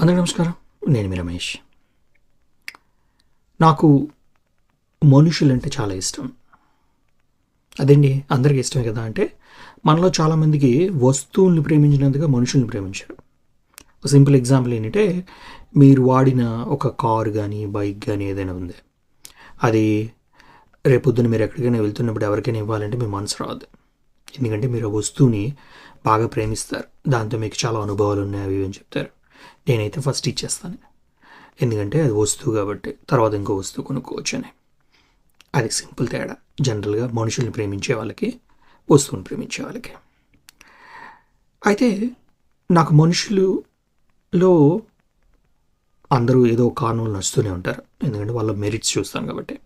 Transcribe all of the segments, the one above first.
అందరికీ నమస్కారం. నేను మీ రమేష్. నాకు మనుషులు అంటే చాలా ఇష్టం. అదండి అందరికీ ఇష్టమే కదా అంటే మనలో చాలామందికి వస్తువుల్ని ప్రేమించినందుగా మనుషుల్ని ప్రేమించారు. సింపుల్ ఎగ్జాంపుల్ ఏంటంటే మీరు వాడిన ఒక కారు కానీ బైక్ కానీ ఏదైనా ఉంది. అది రేపొద్దున మీరు ఎక్కడికైనా వెళ్తున్నప్పుడు ఎవరికైనా ఇవ్వాలంటే మీ మనసు రాదు. ఎందుకంటే మీరు ఆ వస్తువుని బాగా ప్రేమిస్తారు. దాంతో మీకు చాలా అనుభవాలు ఉన్నాయి అవి అని చెప్తారు. నేనైతే ఫస్ట్ ఇచ్చేస్తాను. ఎందుకంటే అది వస్తువు కాబట్టి తర్వాత ఇంకో వస్తువు కొనుక్కోవచ్చు అని. అది సింపుల్ తేడా. జనరల్గా మనుషుల్ని ప్రేమించే వాళ్ళకి వస్తువుని ప్రేమించే వాళ్ళకి. అయితే నాకు మనుషులులో అందరూ ఏదో ఒక కారణంలో నచ్చుతూనే ఉంటారు. ఎందుకంటే వాళ్ళ మెరిట్స్ చూస్తాను కాబట్టి.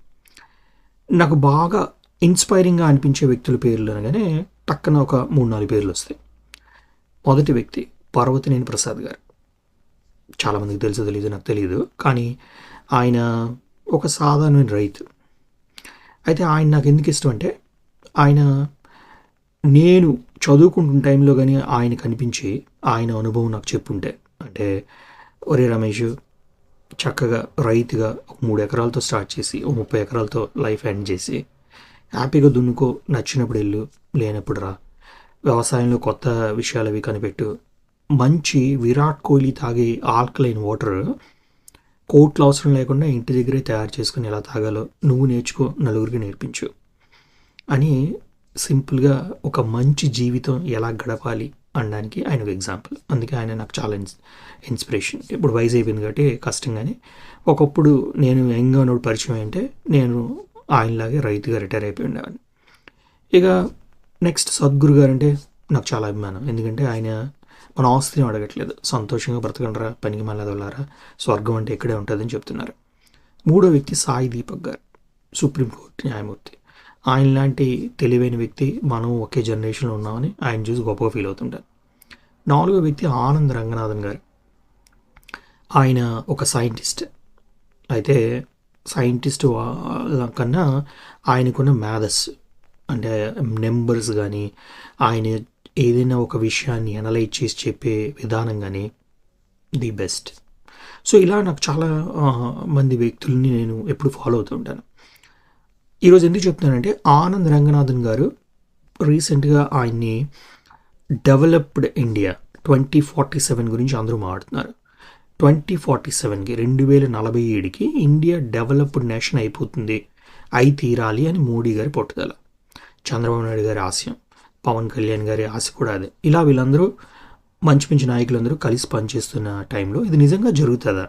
నాకు బాగా ఇన్స్పైరింగ్గా అనిపించే వ్యక్తుల పేర్లు అనగానే పక్కన ఒక మూడు నాలుగు పేర్లు వస్తాయి. మొదటి వ్యక్తి పార్వతినేని ప్రసాద్ గారు. చాలామందికి తెలుసో తెలియదు నాకు తెలియదు కానీ ఆయన ఒక సాధారణమైన రైతు. అయితే ఆయన నాకు ఎందుకు ఇష్టం అంటే ఆయన నేను చదువుకుంటున్న టైంలో కానీ ఆయన కనిపించి ఆయన అనుభవం నాకు చెప్పుంటే అంటే ఒరే రమేష్ చక్కగా రైతుగా ఒక మూడు ఎకరాలతో స్టార్ట్ చేసి ఓ ముప్పై ఎకరాలతో లైఫ్ ఎండ్ చేసి హ్యాపీగా దున్నుకో నచ్చినప్పుడు వెళ్ళు లేనప్పుడు రా. వ్యవసాయంలో కొత్త విషయాలు అవి కనిపెట్టు మంచి విరాట్ కోహ్లీ తాగే ఆల్కలైన్ వాటర్ కోట్లు అవసరం లేకుండా ఇంటి దగ్గరే తయారు చేసుకుని ఎలా తాగాలో నువ్వు నేర్చుకో నలుగురికి నేర్పించు అని సింపుల్గా ఒక మంచి జీవితం ఎలా గడపాలి అనడానికి ఆయన ఒక ఎగ్జాంపుల్. అందుకే ఆయన నాకు చాలా ఇన్స్ ఇన్స్పిరేషన్. ఇప్పుడు వయసు అయిపోయింది కాబట్టి కష్టంగానే ఒకప్పుడు నేను యంగ్గా ఉన్నప్పుడు పరిచయం అంటే నేను ఆయనలాగే రైతుగా రిటైర్ అయిపోయి ఉండేవాడిని. ఇక నెక్స్ట్ సద్గురు గారు అంటే నాకు చాలా అభిమానం. ఎందుకంటే ఆయన మన ఆస్తిని అడగట్లేదు. సంతోషంగా బ్రతకండిరా పనికి మళ్ళీ వెళ్ళారా స్వర్గం అంటే ఇక్కడే ఉంటుందని చెప్తున్నారు. మూడో వ్యక్తి సాయి దీపక్ గారు సుప్రీంకోర్టు న్యాయమూర్తి. ఆయన లాంటి తెలివైన వ్యక్తి మనం ఒకే జనరేషన్లో ఉన్నామని ఆయన చూసి గొప్పగా ఫీల్ అవుతుంటారు. నాలుగో వ్యక్తి ఆనంద్ రంగనాథన్ గారు. ఆయన ఒక సైంటిస్ట్. అయితే సైంటిస్ట్ వాళ్ళ కన్నా ఆయనకున్న మ్యాథస్ అంటే నెంబర్స్ కానీ ఆయన ఏదైనా ఒక విషయాన్ని అనలైజ్ చేసి చెప్పే విధానం కానీ ది బెస్ట్ సో ఇలా నాకు చాలా మంది వ్యక్తుల్ని నేను ఎప్పుడు ఫాలో అవుతూ ఉంటాను. ఈరోజు ఎందుకు చెప్తున్నానంటే ఆనంద్ రంగనాథన్ గారు రీసెంట్గా ఆయన్ని developed India twenty forty seven గురించి అందరూ మాట్లాడుతున్నారు. ట్వంటీ ఫార్టీ సెవెన్కి రెండు వేల నలభై ఏడుకి ఇండియా డెవలప్డ్ నేషన్ అయిపోతుంది. అయి తీరాలి అని మోడీ గారి పట్టుదల. చంద్రబాబు నాయుడు గారి ఆశయం. పవన్ కళ్యాణ్ గారి ఆశ కూడా అదే. ఇలా వీళ్ళందరూ మంచి మంచి నాయకులందరూ కలిసి పనిచేస్తున్న టైంలో ఇది నిజంగా జరుగుతుందా?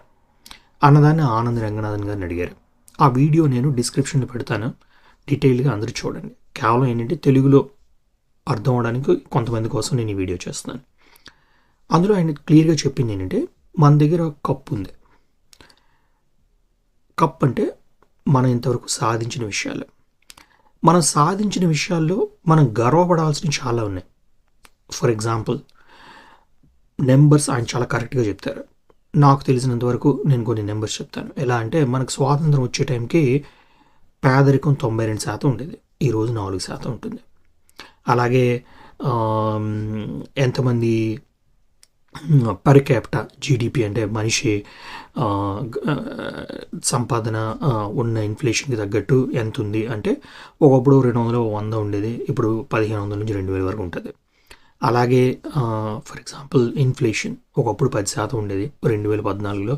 అన్నదాన్ని ఆనంద్ రంగనాథన్ గారిని అడిగారు. ఆ వీడియో నేను డిస్క్రిప్షన్లో పెడతాను. డీటెయిల్గా అందరూ చూడండి. కేవలం ఏంటంటే తెలుగులో అర్థం అవడానికి కొంతమంది కోసం నేను ఈ వీడియో చేస్తున్నాను. అందులో ఆయన క్లియర్గా చెప్పింది ఏంటంటే మన దగ్గర ఒక కప్ ఉంది. కప్ అంటే మనం ఇంతవరకు సాధించిన విషయాలు. మనం సాధించిన విషయాల్లో మనం గర్వపడాల్సినవి చాలా ఉన్నాయి. ఫర్ ఎగ్జాంపుల్ నెంబర్స్ ఆయన చాలా కరెక్ట్గా చెప్తారు. నాకు తెలిసినంత వరకు నేను కొన్ని నెంబర్స్ చెప్తాను. ఎలా అంటే మనకు స్వాతంత్రం వచ్చే టైంకి పేదరికం తొంభై రెండు శాతం ఉండేది. ఈరోజు నాలుగు శాతం ఉంటుంది. అలాగే ఎంతమంది పర్ క్యాపిటా జీడిపి అంటే మనిషి సంపాదన ఉన్న ఇన్ఫ్లేషన్కి తగ్గట్టు ఎంత ఉంది అంటే ఒకప్పుడు రెండు వందలు వంద ఉండేది. ఇప్పుడు పదిహేను వందల నుంచి రెండు వేల వరకు ఉంటుంది. అలాగే ఫర్ ఎగ్జాంపుల్ ఇన్ఫ్లేషన్ ఒకప్పుడు పది శాతం ఉండేది. రెండు వేల పద్నాలుగులో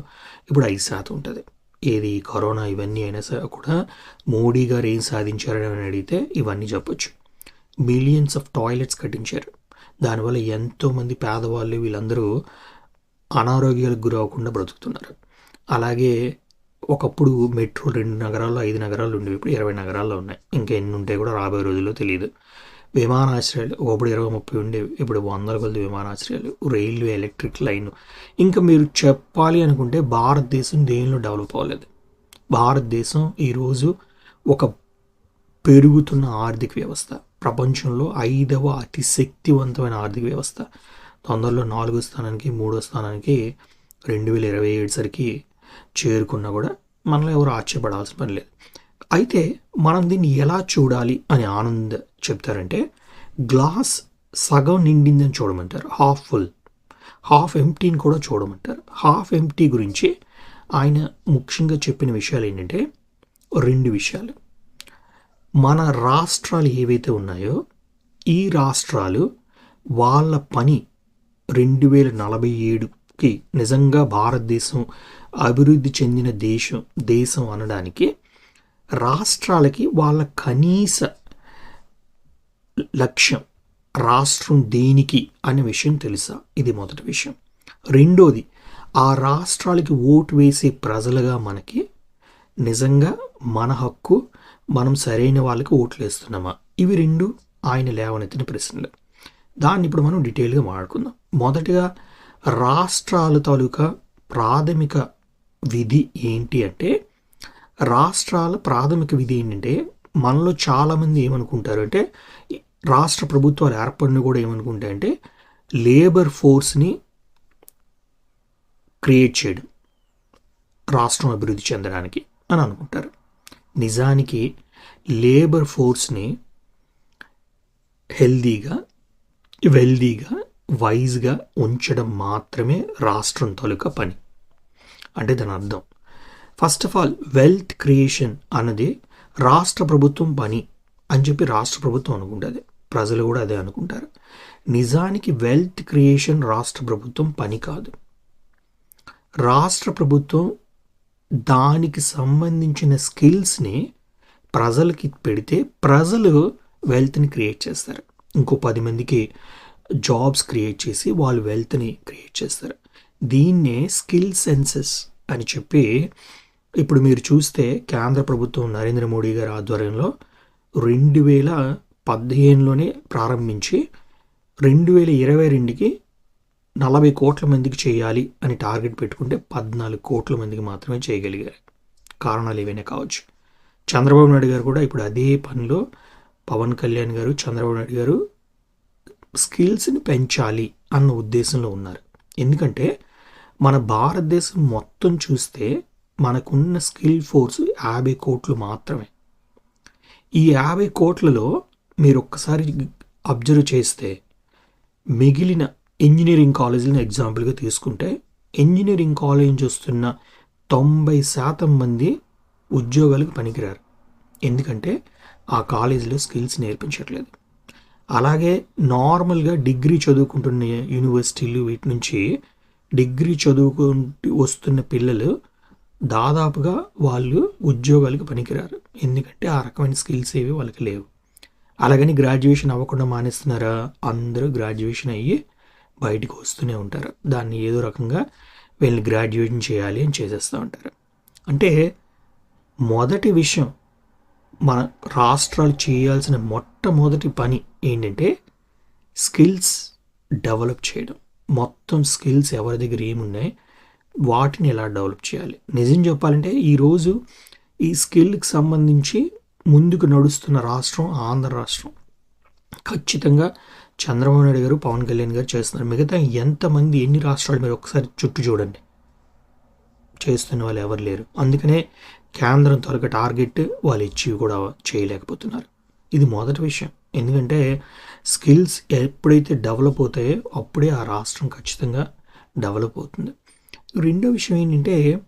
ఇప్పుడు ఐదు శాతం ఉంటుంది. ఏది కరోనా ఇవన్నీ అయినా సరే కూడా మోడీ గారు ఏం సాధించారని అడిగితే ఇవన్నీ చెప్పొచ్చు. మిలియన్స్ ఆఫ్ టాయిలెట్స్ కట్టించారు. దానివల్ల ఎంతోమంది పేదవాళ్ళు వీళ్ళందరూ అనారోగ్యాలకు గురవకుండా బ్రతుకుతున్నారు. అలాగే ఒకప్పుడు మెట్రో రెండు నగరాల్లో ఐదు నగరాలు ఉండేవి. ఇప్పుడు ఇరవై నగరాల్లో ఉన్నాయి. ఇంకా ఎన్ని ఉంటాయి కూడా రాబోయే రోజుల్లో తెలియదు విమానాశ్రయాలు ఒకప్పుడు ఇరవై ముప్పై ఉండేవి. ఇప్పుడు వందల కొద్ది విమానాశ్రయాలు రైల్వే ఎలక్ట్రిక్ లైన్. ఇంకా మీరు చెప్పాలి అనుకుంటే భారతదేశం దేనిలో డెవలప్ అవ్వలేదు. భారతదేశం ఈరోజు ఒక పెరుగుతున్న ఆర్థిక వ్యవస్థ. ప్రపంచంలో ఐదవ అతి శక్తివంతమైన ఆర్థిక వ్యవస్థ. తొందరలో నాలుగో స్థానానికి మూడో స్థానానికి రెండు వేల ఇరవై ఏడు సరికి చేరుకున్నా కూడా మనలో ఎవరు ఆశ్చర్యపడాల్సిన పని లేదు. అయితే మనం దీన్ని ఎలా చూడాలి అని ఆనంద్ చెప్తారంటే గ్లాస్ సగం నిండిందని చూడమంటారు. Half full. హాఫ్ ఎంటీని కూడా చూడమంటారు. హాఫ్ ఎంటీ గురించి ఆయన ముఖ్యంగా చెప్పిన విషయాలు ఏంటంటే రెండు విషయాలు. మన రాష్ట్రాలు ఏవైతే ఉన్నాయో ఈ రాష్ట్రాలు వాళ్ళ పని రెండు వేల నలభై ఏడుకి నిజంగా భారతదేశం అభివృద్ధి చెందిన దేశం దేశం అనడానికి రాష్ట్రాలకి వాళ్ళ కనీస లక్ష్యం రాష్ట్రం దేనికి అనే విషయం తెలుసా? ఇది మొదటి విషయం. రెండోది ఆ రాష్ట్రాలకి ఓటు వేసే ప్రజలుగా మనకి నిజంగా మన హక్కు మనం సరైన వాళ్ళకి ఓట్లు వేస్తున్నామా? ఇవి రెండు ఆయన లేవనెత్తిన ప్రశ్నలు. దాన్ని ఇప్పుడు మనం డీటెయిల్గా మాట్లాడుకుందాం. మొదటిగా రాష్ట్రాల తాలూకా ప్రాథమిక విధి ఏంటి అంటే రాష్ట్రాల ప్రాథమిక విధి ఏంటంటే మనలో చాలామంది ఏమనుకుంటారు అంటే రాష్ట్ర ప్రభుత్వాలు ఏర్పడిన కూడా ఏమనుకుంటాయంటే లేబర్ ఫోర్స్ని క్రియేట్ చేయడం రాష్ట్రం అభివృద్ధి చెందడానికి అని అనుకుంటారు. నిజానికి లేబర్ ఫోర్స్ని హెల్దీగా వెల్దీగా వైజ్గా ఉంచడం మాత్రమే రాష్ట్రం తాలూకా పని. అంటే దాని అర్థం. First of all wealth creation అన్నది రాష్ట్ర ప్రభుత్వం పని అని చెప్పి రాష్ట్ర ప్రభుత్వం అనుకుంటుంది. ప్రజలు కూడా అదే అనుకుంటారు. నిజానికి వెల్త్ క్రియేషన్ రాష్ట్ర ప్రభుత్వం పని కాదు. రాష్ట్ర ప్రభుత్వం దానికి సంబంధించిన స్కిల్స్ని ప్రజలకి పెడితే ప్రజలు వెల్త్ని క్రియేట్ చేస్తారు. ఇంకో పది మందికి జాబ్స్ క్రియేట్ చేసి వాళ్ళు వెల్త్ని క్రియేట్ చేస్తారు. దీన్నే స్కిల్ సెన్సెస్ అని చెప్పి ఇప్పుడు మీరు చూస్తే కేంద్ర ప్రభుత్వం నరేంద్ర మోడీ గారి ఆధ్వర్యంలో రెండు వేల పదిహేనులోనే ప్రారంభించి రెండు వేల ఇరవై రెండుకి నలభై కోట్ల మందికి చేయాలి అని టార్గెట్ పెట్టుకుంటే పద్నాలుగు కోట్ల మందికి మాత్రమే చేయగలిగారు. కారణాలు ఏవైనా కావచ్చు? చంద్రబాబు నాయుడు గారు కూడా ఇప్పుడు అదే పనిలో పవన్ కళ్యాణ్ గారు చంద్రబాబు నాయుడు గారు స్కిల్స్ని పెంచాలి అన్న ఉద్దేశంలో ఉన్నారు. ఎందుకంటే మన భారతదేశం మొత్తం చూస్తే మనకున్న స్కిల్ ఫోర్స్ యాభై కోట్లు మాత్రమే. ఈ యాభై కోట్లలో మీరు ఒక్కసారి అబ్జర్వ్ చేస్తే మిగిలిన ఇంజనీరింగ్ కాలేజీలను ఎగ్జాంపుల్గా తీసుకుంటే ఇంజనీరింగ్ కాలేజ్ చూస్తున్న వస్తున్న తొంభై శాతం మంది ఉద్యోగాలకు పనికిరారు. ఎందుకంటే ఆ కాలేజీలో స్కిల్స్ నేర్పించట్లేదు. అలాగే నార్మల్గా డిగ్రీ చదువుకుంటున్న యూనివర్సిటీలు వీటి నుంచి డిగ్రీ చదువుకుంటూ వస్తున్న పిల్లలు దాదాపుగా వాళ్ళు ఉద్యోగాలకు పనికిరారు. ఎందుకంటే ఆ రకమైన స్కిల్స్ ఏవి వాళ్ళకి లేవు. అలాగని గ్రాడ్యుయేషన్ అవ్వకుండా మానేస్తున్నారా? అందరూ గ్రాడ్యుయేషన్ అయ్యి బయటకు వస్తూనే ఉంటారు. దాన్ని ఏదో రకంగా వీళ్ళని గ్రాడ్యుయేషన్ చేయాలి అని చేసేస్తూ ఉంటారు. అంటే మొదటి విషయం మన రాష్ట్రాలు చేయాల్సిన మొట్టమొదటి పని ఏంటంటే స్కిల్స్ డెవలప్ చేయడం. మొత్తం స్కిల్స్ ఎవరి దగ్గర ఏమున్నాయి వాటిని ఎలా డెవలప్ చేయాలి. నిజం చెప్పాలంటే ఈరోజు ఈ స్కిల్కి సంబంధించి ముందుకు నడుస్తున్న రాష్ట్రం ఆంధ్ర రాష్ట్రం. ఖచ్చితంగా చంద్రబాబు నాయుడు గారు పవన్ కళ్యాణ్ గారు చేస్తున్నారు. మిగతా ఎంతమంది ఎన్ని రాష్ట్రాలు మీరు ఒకసారి చుట్టూ చూడండి. చేస్తున్న వాళ్ళు ఎవరు లేరు. అందుకనే కేంద్రం త్వరగా టార్గెట్ వాళ్ళు ఇచ్చి కూడా చేయలేకపోతున్నారు. ఇది మొదటి విషయం. ఎందుకంటే స్కిల్స్ ఎప్పుడైతే డెవలప్ అవుతాయో అప్పుడే ఆ రాష్ట్రం ఖచ్చితంగా డెవలప్ అవుతుంది. రెండో విషయం ఏంటంటే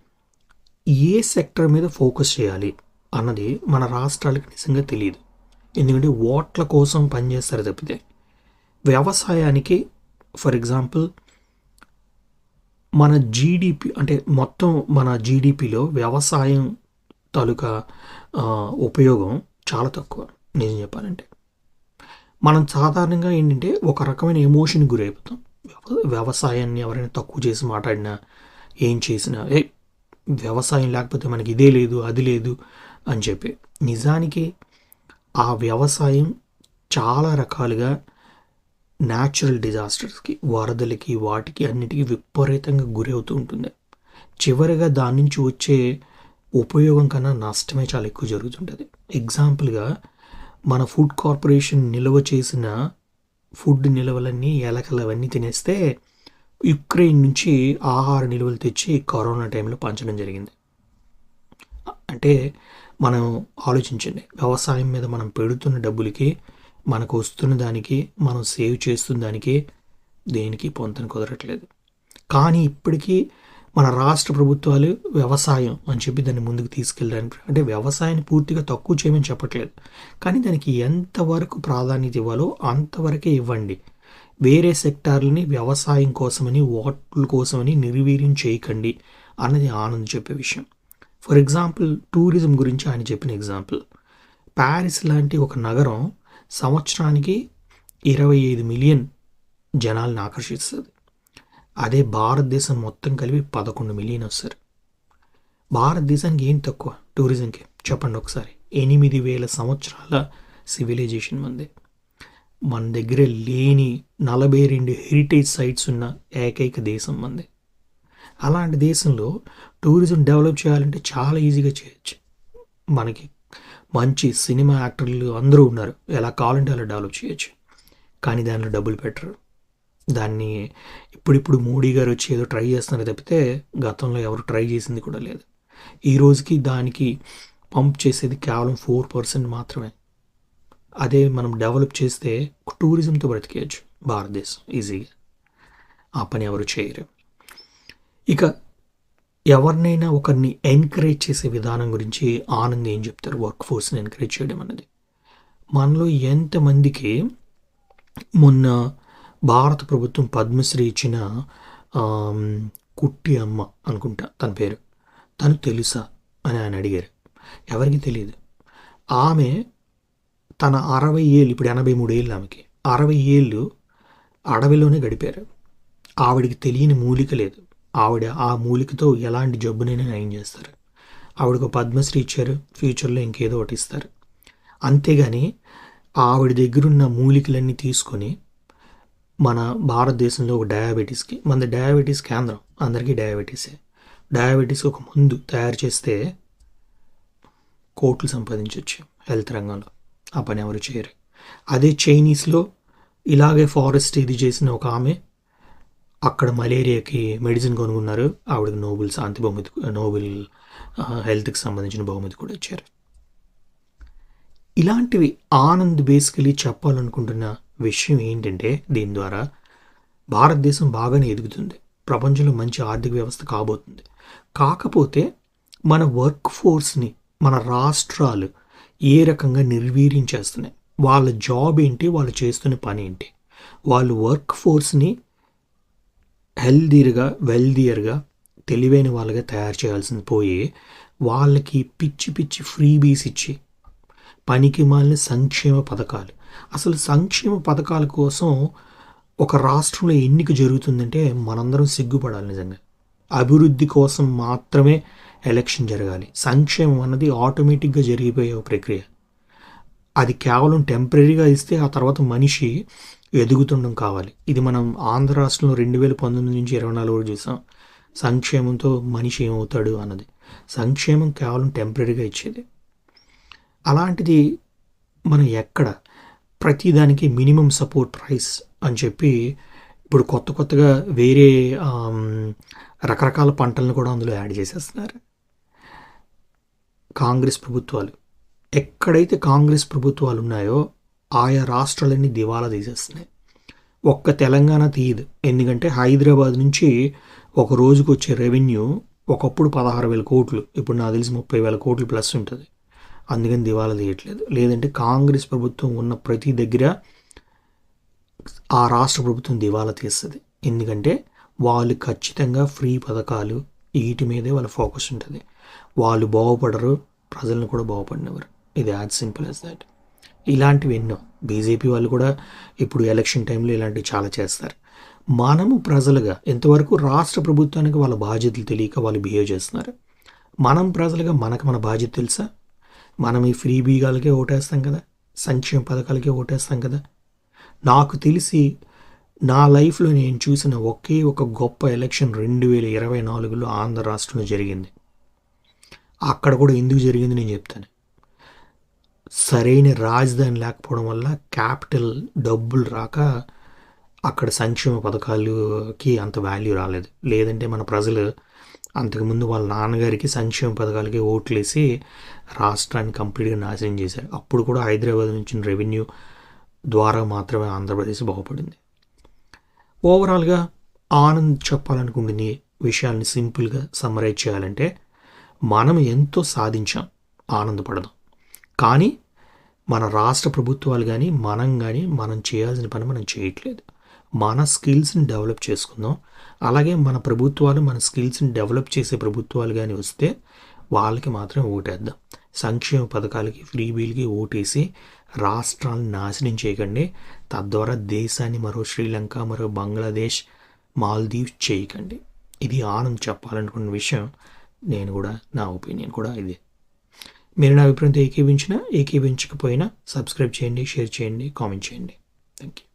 ఏ సెక్టర్ మీద ఫోకస్ చేయాలి అన్నది మన రాష్ట్రాలకు నిజంగా తెలియదు. ఎందుకంటే ఓట్ల కోసం పనిచేస్తారు తప్పితే వ్యవసాయానికి ఫర్ ఎగ్జాంపుల్ మన జీడిపి అంటే మొత్తం మన జీడిపిలో వ్యవసాయం తాలూకా ఉపయోగం చాలా తక్కువ నిజం చెప్పాలంటే. మనం సాధారణంగా ఏంటంటే ఒక రకమైన ఎమోషన్ గురైపోతాం. వ్యవసాయాన్ని ఎవరైనా తక్కువ చేసి మాట్లాడినా ఏం చేసినా ఏ వ్యవసాయం లేకపోతే మనకి ఇదే లేదు అది లేదు అని చెప్పి. నిజానికి ఆ వ్యవసాయం చాలా రకాలుగా న్యాచురల్ డిజాస్టర్స్కి వరదలకి వాటికి అన్నిటికీ విపరీతంగా గురి అవుతూ ఉంటుంది. చివరిగా దాని నుంచి వచ్చే ఉపయోగం కన్నా నష్టమే చాలా ఎక్కువ జరుగుతుంటుంది. ఎగ్జాంపుల్గా మన ఫుడ్ కార్పొరేషన్ నిల్వ చేసిన ఫుడ్ నిల్వలన్నీ ఎలకలు అవన్నీ తినేస్తే యుక్రెయిన్ నుంచి ఆహార నిల్వలు తెచ్చి కరోనా టైంలో పంచడం జరిగింది. అంటే మనం ఆలోచించండి. వ్యవసాయం మీద మనం పెడుతున్న డబ్బులకి మనకు వస్తున్న దానికి మనం సేవ్ చేస్తున్న దానికి దేనికి పొంతన కుదరట్లేదు. కానీ ఇప్పటికీ మన రాష్ట్ర ప్రభుత్వాలు వ్యవసాయం అని చెప్పి దాన్ని ముందుకు తీసుకెళ్ళడానికి అంటే వ్యవసాయాన్ని పూర్తిగా తక్కువ చేయమని చెప్పట్లేదు. కానీ దానికి ఎంతవరకు ప్రాధాన్యత ఇవ్వాలో అంతవరకే ఇవ్వండి. వేరే సెక్టార్లని వ్యవసాయం కోసమని ఓట్ల కోసమని నిర్వీర్యం చేయకండి అన్నది ఆనంద్ చెప్పే విషయం. ఫర్ ఎగ్జాంపుల్ టూరిజం గురించి ఆయన చెప్పిన ఎగ్జాంపుల్. ప్యారిస్ లాంటి ఒక నగరం సంవత్సరానికి ఇరవై ఐదు మిలియన్ జనాల్ని ఆకర్షిస్తుంది. అదే భారతదేశం మొత్తం కలిపి పదకొండు మిలియన్ వస్తారు. భారతదేశానికి ఏం తక్కువ? టూరిజంకి. చెప్పండి ఒకసారి. ఎనిమిది వేల సంవత్సరాల సివిలైజేషన్ మంది. మన దగ్గర లేని నలభై రెండు హెరిటేజ్ సైట్స్ ఉన్న ఏకైక దేశం మంది. అలాంటి దేశంలో టూరిజం డెవలప్ చేయాలంటే చాలా ఈజీగా చేయొచ్చు. మనకి మంచి సినిమా యాక్టర్లు అందరూ ఉన్నారు. ఎలా కావాలంటే అలా డెవలప్ చేయొచ్చు. కానీ దానిలో డబ్బులు పెట్టరు. దాన్ని ఇప్పుడిప్పుడు మోడీ గారు వచ్చి ఏదో ట్రై చేస్తున్నారు తప్పితే గతంలో ఎవరు ట్రై చేసింది కూడా లేదు. ఈ రోజుకి దానికి పంప్ చేసేది కేవలం ఫోర్ పర్సెంట్ మాత్రమే. అదే మనం డెవలప్ చేస్తే టూరిజంతో బ్రతికేయచ్చు. భారతదేశం ఈజీగా. ఆ పని ఎవరు చేయరు. ఇక ఎవరినైనా ఒకరిని ఎంకరేజ్ చేసే విధానం గురించి ఆనంద్ ఏం చెప్తారు? వర్క్ ఫోర్స్ని ఎంకరేజ్ చేయడం అన్నది. మనలో ఎంతమందికి మొన్న భారత ప్రభుత్వం పద్మశ్రీ ఇచ్చిన కుట్టి అమ్మ అనుకుంటా తన పేరు. తను తెలుసా అని ఆయన అడిగారు. ఎవరికి తెలియదు. ఆమె తన అరవై ఏళ్ళు ఇప్పుడు ఎనభై మూడు ఏళ్ళు ఆమెకి. అరవై ఏళ్ళు అడవిలోనే గడిపారు. ఆవిడికి తెలియని మూలిక లేదు. ఆవిడ ఆ మూలికతో ఎలాంటి జబ్బునైనా నయం చేస్తారు. ఆవిడకు పద్మశ్రీ ఇచ్చారు. ఫ్యూచర్లో ఇంకేదో ఒకటి ఇస్తారు. అంతేగాని ఆవిడ దగ్గరున్న మూలికలన్నీ తీసుకొని మన భారతదేశంలో ఒక డయాబెటీస్కి మన డయాబెటీస్ కేంద్రం అందరికీ డయాబెటీసే. డయాబెటీస్ ఒక మందు తయారు చేస్తే కోట్లు సంపాదించవచ్చు హెల్త్ రంగంలో. ఆ పని ఎవరు చేయరు. అదే చైనీస్లో ఇలాగే ఫారెస్ట్ ఇది చేసిన ఒక ఆమె అక్కడ మలేరియాకి మెడిసిన్ కొనుక్కున్నారు. ఆవిడకి నోబెల్ శాంతి బహుమతి నోబెల్ హెల్త్కి సంబంధించిన బహుమతి కూడా ఇచ్చారు. ఇలాంటివి ఆనంద్ బేసికలీ చెప్పాలనుకుంటున్న విషయం ఏంటంటే దీని ద్వారా భారతదేశం బాగానే ఎదుగుతుంది. ప్రపంచంలో మంచి ఆర్థిక వ్యవస్థ కాబోతుంది. కాకపోతే మన వర్క్ ఫోర్స్ని మన రాష్ట్రాలు ఏ రకంగా నిర్వీర్యం చేస్తున్నాయి? వాళ్ళ జాబ్ ఏంటి? వాళ్ళు చేస్తున్న పని ఏంటి? వాళ్ళు వర్క్ ఫోర్స్ని హెల్దీర్గా వెల్దియర్గా తెలివైన వాళ్ళగా తయారు చేయాల్సింది పోయి వాళ్ళకి పిచ్చి పిచ్చి ఫ్రీబీస్ ఇచ్చి పనికి మాలిన సంక్షేమ పథకాలు. అసలు సంక్షేమ పథకాల కోసం ఒక రాష్ట్రంలో ఎన్నిక జరుగుతుందంటే మనందరం సిగ్గుపడాలి నిజంగా. అభివృద్ధి కోసం మాత్రమే ఎలక్షన్ జరగాలి. సంక్షేమం అన్నది ఆటోమేటిక్గా జరిగిపోయే ఒక ప్రక్రియ. అది కేవలం టెంపరీగా ఇస్తే ఆ తర్వాత మనిషి ఎదుగుతుండడం కావాలి. ఇది మనం ఆంధ్ర రాష్ట్రంలో రెండు వేల పంతొమ్మిది నుంచి ఇరవై నాలుగు వరకు చూసాం. సంక్షేమంతో మనిషి ఏమవుతాడు అన్నది. సంక్షేమం కేవలం టెంపరీగా ఇచ్చేది. అలాంటిది మనం ఎక్కడ? ప్రతిదానికి మినిమం సపోర్ట్ ప్రైస్ అని చెప్పి ఇప్పుడు కొత్త కొత్తగా వేరే రకరకాల పంటలను కూడా అందులో యాడ్ చేసేస్తున్నారు. కాంగ్రెస్ ప్రభుత్వాలు. ఎక్కడైతే కాంగ్రెస్ ప్రభుత్వాలు ఉన్నాయో ఆయా రాష్ట్రాలన్నీ దివాలా తీసేస్తున్నాయి. ఒక్క తెలంగాణ తీయదు. ఎందుకంటే హైదరాబాద్ నుంచి ఒక రోజుకు వచ్చే రెవెన్యూ ఒకప్పుడు పదహారు వేల కోట్లు ఇప్పుడు నాకు తెలిసి ముప్పై వేల కోట్లు ప్లస్ ఉంటుంది. అందుకని దివాలా తీయట్లేదు. లేదంటే కాంగ్రెస్ ప్రభుత్వం ఉన్న ప్రతి దగ్గర ఆ రాష్ట్ర ప్రభుత్వం దివాలా తీస్తుంది. ఎందుకంటే వాళ్ళు ఖచ్చితంగా ఫ్రీ పథకాలు వీటి మీదే వాళ్ళ ఫోకస్ ఉంటుంది. వాళ్ళు బాగుపడరు ప్రజలను కూడా బాగుపడినవారు. ఇది యాజ్ సింపుల్ యాజ్ దాట్. ఇలాంటివి ఎన్నో. బీజేపీ వాళ్ళు కూడా ఇప్పుడు ఎలక్షన్ టైంలో ఇలాంటివి చాలా చేస్తారు. మనము ప్రజలుగా ఎంతవరకు రాష్ట్ర ప్రభుత్వానికి వాళ్ళ బాధ్యతలు తెలియక వాళ్ళు బిహేవ్ చేస్తున్నారు? మనం ప్రజలుగా మనకు మన బాధ్యత తెలుసా? మనం ఈ ఫ్రీ బీగాలకే ఓటేస్తాం కదా? సంక్షేమ పథకాలకే ఓటేస్తాం కదా? నాకు తెలిసి నా లైఫ్లో నేను చూసిన ఒకే ఒక గొప్ప ఎలక్షన్ రెండు వేల ఇరవై నాలుగులో ఆంధ్ర రాష్ట్రంలో జరిగింది. అక్కడ కూడా ఎందుకు జరిగింది నేను చెప్తాను. సరైన రాజధాని లేకపోవడం వల్ల క్యాపిటల్ డబ్బులు రాక అక్కడ సంక్షేమ పథకాలకి అంత వాల్యూ రాలేదు. లేదంటే మన ప్రజలు అంతకుముందు వాళ్ళ నాన్నగారికి సంక్షేమ పథకాలకి ఓట్లేసి రాష్ట్రాన్ని కంప్లీట్గా నాశనం చేశారు. అప్పుడు కూడా హైదరాబాద్ నుంచి రెవెన్యూ ద్వారా మాత్రమే ఆంధ్రప్రదేశ్ బాగుపడింది. ఓవరాల్గా ఆనంద్ చెప్పాలనుకుంటుంది విషయాల్ని సింపుల్గా సమ్మరైజ్ చేయాలంటే మనం ఎంతో సాధించాం ఆనందపడదాం. కానీ మన రాష్ట్ర ప్రభుత్వాలు కానీ మనం కానీ మనం చేయాల్సిన పని మనం చేయట్లేదు. మన స్కిల్స్ని డెవలప్ చేసుకుందాం. అలాగే మన ప్రభుత్వాలు మన స్కిల్స్ని డెవలప్ చేసే ప్రభుత్వాలు కానీ వస్తే వాళ్ళకి మాత్రం ఓటేద్దాం. సంక్షేమ పథకాలకి ఫ్రీ బీల్కి ఓటేసి రాష్ట్రాలను నాశనం చేయకండి. తద్వారా దేశాన్ని మరో శ్రీలంక మరో బంగ్లాదేశ్ మాల్దీవ్స్ చేయకండి. ఇది ఆనంద్ చెప్పాలనుకున్న విషయం. నేను కూడా నా ఒపీనియన్ కూడా ఇదే. మీరు నా అభిప్రాయంతో ఏకీభించినా ఏకీభించకపోయినా సబ్స్క్రైబ్ చేయండి షేర్ చేయండి కామెంట్ చేయండి. Thank you